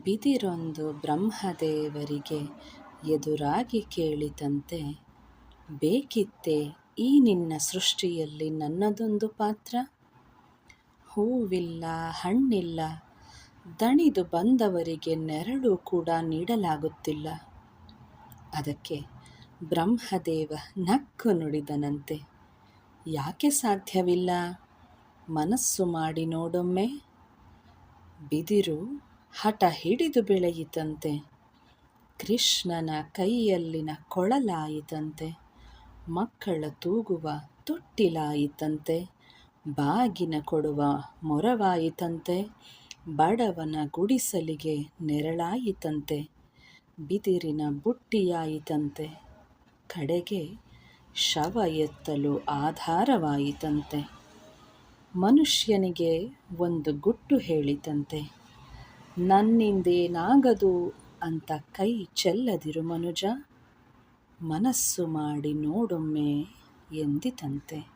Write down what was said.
ಬಿದಿರೊಂದು ಬ್ರಹ್ಮದೇವರಿಗೆ ಎದುರಾಗಿ ಕೇಳಿತಂತೆ ಬೇಕಿತ್ತೆ ಈ ನಿನ್ನ ಸೃಷ್ಟಿಯಲ್ಲಿ ನನ್ನದೊಂದು ಪಾತ್ರ? ಹೂವಿಲ್ಲ, ಹಣ್ಣಿಲ್ಲ, ದಣಿದು ಬಂದವರಿಗೆ ನೆರಳು ಕೂಡ ನೀಡಲಾಗುತ್ತಿಲ್ಲ. ಅದಕ್ಕೆ ಬ್ರಹ್ಮದೇವ ನಕ್ಕು ನುಡಿದನಂತೆ, ಯಾಕೆ ಸಾಧ್ಯವಿಲ್ಲ? ಮನಸ್ಸು ಮಾಡಿ ನೋಡೊಮ್ಮೆ. ಬಿದಿರು ಹಠ ಹಿಡಿದು ಬೆಳೆಯಿತಂತೆ. ಕೃಷ್ಣನ ಕೈಯಲ್ಲಿನ ಕೊಳಲಾಯಿತಂತೆ. ಮಕ್ಕಳ ತೂಗುವ ತೊಟ್ಟಿಲಾಯಿತಂತೆ. ಬಾಗಿನ ಕೊಡುವ ಮೊರವಾಯಿತಂತೆ. ಬಡವನ ಗುಡಿಸಲಿಗೆ ನೆರಳಾಯಿತಂತೆ. ಬಿದಿರಿನ ಬುಟ್ಟಿಯಾಯಿತಂತೆ. ಕಡೆಗೆ ಶವ ಎತ್ತಲು ಆಧಾರವಾಯಿತಂತೆ. ಮನುಷ್ಯನಿಗೆ ಒಂದು ಗುಟ್ಟು ಹೇಳಿತಂತೆ. ನನ್ನಿಂದೇನಾಗದು ಅಂತ ಕೈ ಚೆಲ್ಲದಿರು ಮನುಜ ಮನಸ್ಸು ಮಾಡಿ ನೋಡೊಮ್ಮೆ ಎಂದಿತಂತೆ.